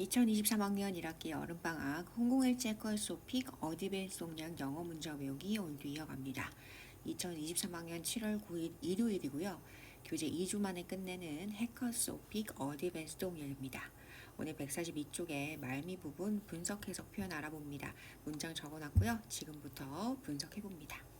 2023학년 1학기 여름방학 홍콩일제 컬소픽 어디벤 송량 영어 문자 외우기 오늘도 이어갑니다. 2023학년 7월 9일 일요일이고요. 교재 2주 만에 끝내는 해커소픽 어디벤스 동일입니다. 오늘 142쪽에 말미 부분 분석 해석 표현 알아봅니다. 문장 적어놨고요. 지금부터 분석해봅니다.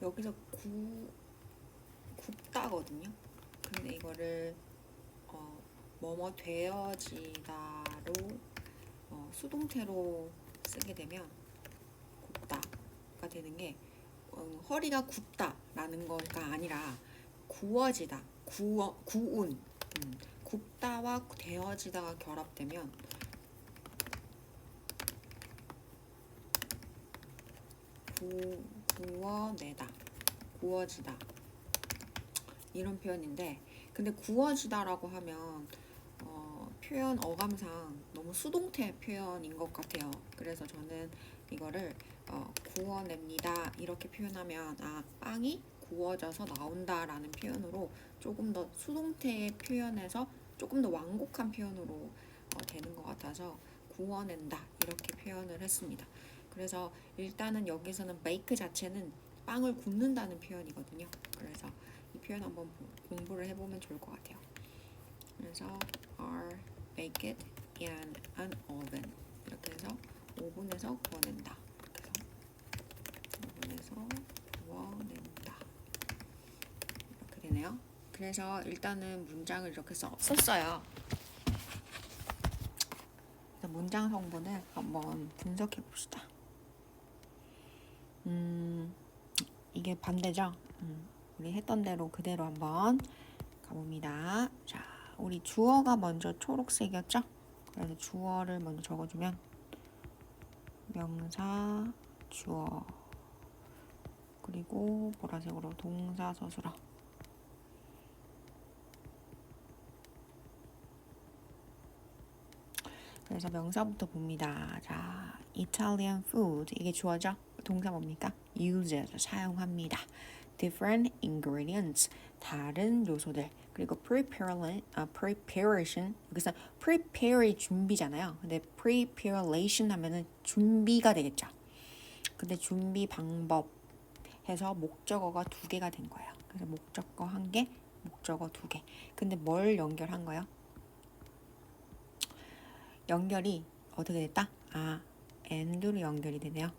여기서 구 굽다거든요. 근데 이거를 어, 뭐뭐 되어지다로 어, 수동태로 쓰게 되면 굽다가 되는 게 어, 허리가 굽다라는 거가 아니라 구워지다, 구워, 구운, 음, 굽다와 되어지다가 결합되면 구, 구워내다, 구워지다 이런 표현인데 근데 구워지다라고 하면 어, 표현 어감상 너무 수동태 표현인 것 같아요. 그래서 저는 이거를 어, 구워냅니다 이렇게 표현하면 아 빵이 구워져서 나온다라는 표현으로 조금 더 수동태의 표현에서 조금 더 완곡한 표현으로 어, 되는 것 같아서 구워낸다 이렇게 표현을 했습니다. 그래서 일단은 여기서는 베이크 자체는 빵을 굽는다는 표현이거든요. 그래서 이 표현 한번 보- 공부를 해보면 좋을 것 같아요. 그래서 are bake it in an oven 이렇게 해서 오븐에서 구워낸다. 해서 오븐에서 구워낸다. 이렇게 되네요. 그래서 일단은 문장을 이렇게 써, 썼어요. 그래서 문장 성분을 한번 분석해 봅시다. 음, 이게 반대죠? 음, 우리 했던 대로 그대로 한번 가봅니다. 자, 우리 주어가 먼저 초록색이었죠? 그래서 주어를 먼저 적어주면 명사, 주어 그리고 보라색으로 동사 서술어 그래서 명사부터 봅니다. 자, Italian food 이게 주어죠? 동사 뭡니까? uses 사용합니다. different ingredients 다른 요소들 그리고 preparation, 아, preparation 여기서 prepare이 준비잖아요. 근데 preparation 하면은 준비가 되겠죠. 근데 준비 방법 해서 목적어가 두 개가 된 거예요. 그래서 목적어 한 개, 목적어 두 개. 근데 뭘 연결한 거예요? 연결이 어떻게 됐다? 아, and로 연결이 되네요.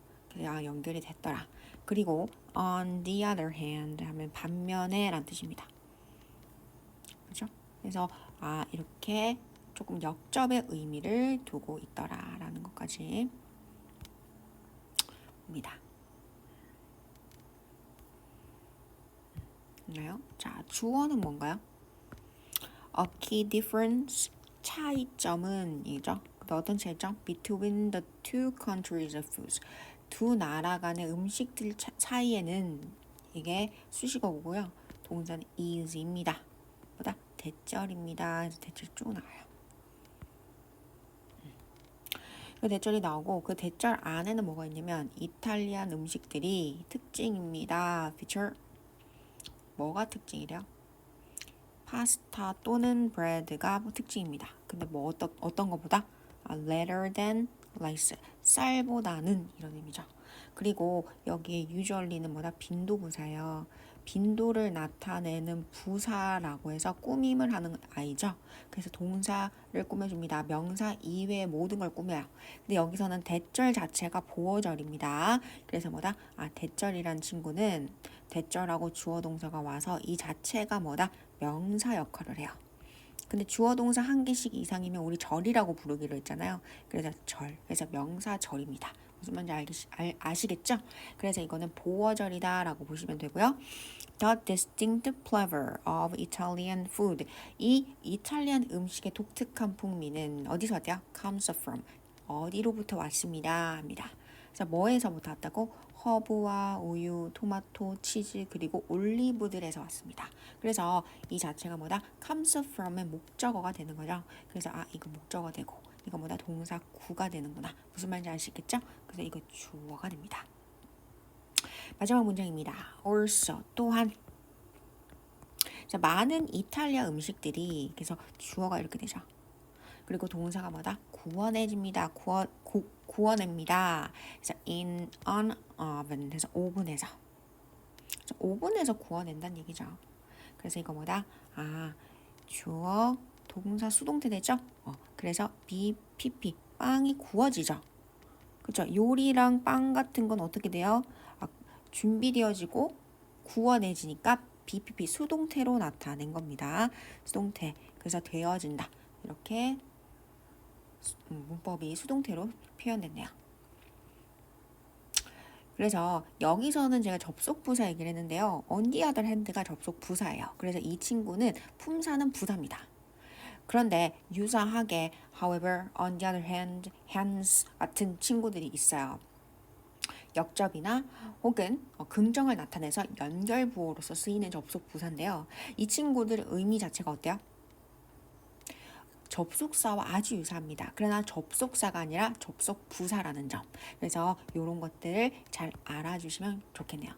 아, 연결이 됐더라. 그리고 on the other hand 하면 반면에 란 뜻입니다. 그렇죠? 그래서 아, 이렇게 조금 역접의 의미를 두고 있더라라는 것까지 봅니다. 나요? 자, 주어는 뭔가요? A key difference 차이점은 이죠. 근데 어떤 차이점? Between the two countries of foods. 두 나라 간의 음식들 차, 사이에는 이게 수식어고요. 동사는 is입니다. 보다 대절입니다. 대절 쭉 나와요. 그 대절이 나오고 그 대절 안에는 뭐가 있냐면 이탈리안 음식들이 특징입니다. feature 뭐가 특징이래요? 파스타 또는 브레드가 특징입니다. 근데 뭐 어떤 어떤 것보다 아, rather than rice 쌀보다는 이런 의미죠. 그리고 여기에 usually는 뭐다 빈도 부사예요. 빈도를 나타내는 부사라고 해서 꾸밈을 하는 아이죠. 그래서 동사를 꾸며줍니다. 명사 이외의 모든 걸 꾸며요. 근데 여기서는 대절 자체가 보어절입니다. 그래서 뭐다? 아 대절이란 친구는 대절하고 주어 동사가 와서 이 자체가 뭐다? 명사 역할을 해요. 근데 주어 동사 한 개씩 이상이면 우리 절이라고 부르기로 했잖아요. 그래서 절, 그래서 명사 절입니다. 무슨 말인지 알기, 알, 아시겠죠? 그래서 이거는 보어절이다라고 보시면 되고요. The distinct flavor of Italian food. 이 이탈리안 음식의 독특한 풍미는 어디서 왔대요? Comes from. 어디로부터 왔습니다. 합니다. 그래서 뭐에서부터 왔다고? 허브와 우유, 토마토, 치즈 그리고 올리브들에서 왔습니다. 그래서 이 자체가 뭐다? comes from의 목적어가 되는 거죠. 그래서 아 이거 목적어 되고 이거 뭐다? 동사 구가 되는구나. 무슨 말인지 아시겠죠? 그래서 이거 주어가 됩니다. 마지막 문장입니다. also 또한 자, 많은 이탈리아 음식들이 그래서 주어가 이렇게 되죠. 그리고 동사가 뭐다? 구워내집니다. 구워 구, 구워냅니다. 그래서 in an oven 그래서 오븐에서 그래서 오븐에서 구워낸다는 얘기죠. 그래서 이거 뭐다? 아 주어 동사 수동태 되죠? 어, 그래서 BPP 빵이 구워지죠. 그죠? 요리랑 빵 같은 건 어떻게 돼요? 아, 준비되어지고 구워내지니까 BPP 수동태로 나타낸 겁니다. 수동태. 그래서 되어진다. 이렇게 문법이 수동태로 표현됐네요. 그래서 여기서는 제가 접속 부사 얘기를 했는데요. on the other hand가 접속 부사예요. 그래서 이 친구는 품사는 부사입니다. 그런데 유사하게 however, on the other hand, hence 같은 친구들이 있어요. 역접이나 혹은 어, 긍정을 나타내서 연결 부호로서 쓰이는 접속 부사인데요. 이 친구들 의미 자체가 어때요? 접속사와 아주 유사합니다. 그러나 접속사가 아니라 접속 부사라는 점. 그래서 이런 것들을 잘 알아주시면 좋겠네요.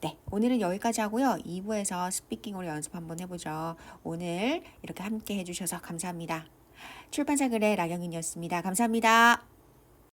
네, 오늘은 여기까지 하고요. 2부에서 스피킹으로 연습 한번 해보죠. 오늘 이렇게 함께 해주셔서 감사합니다. 출판사 글의 라경인이었습니다. 감사합니다.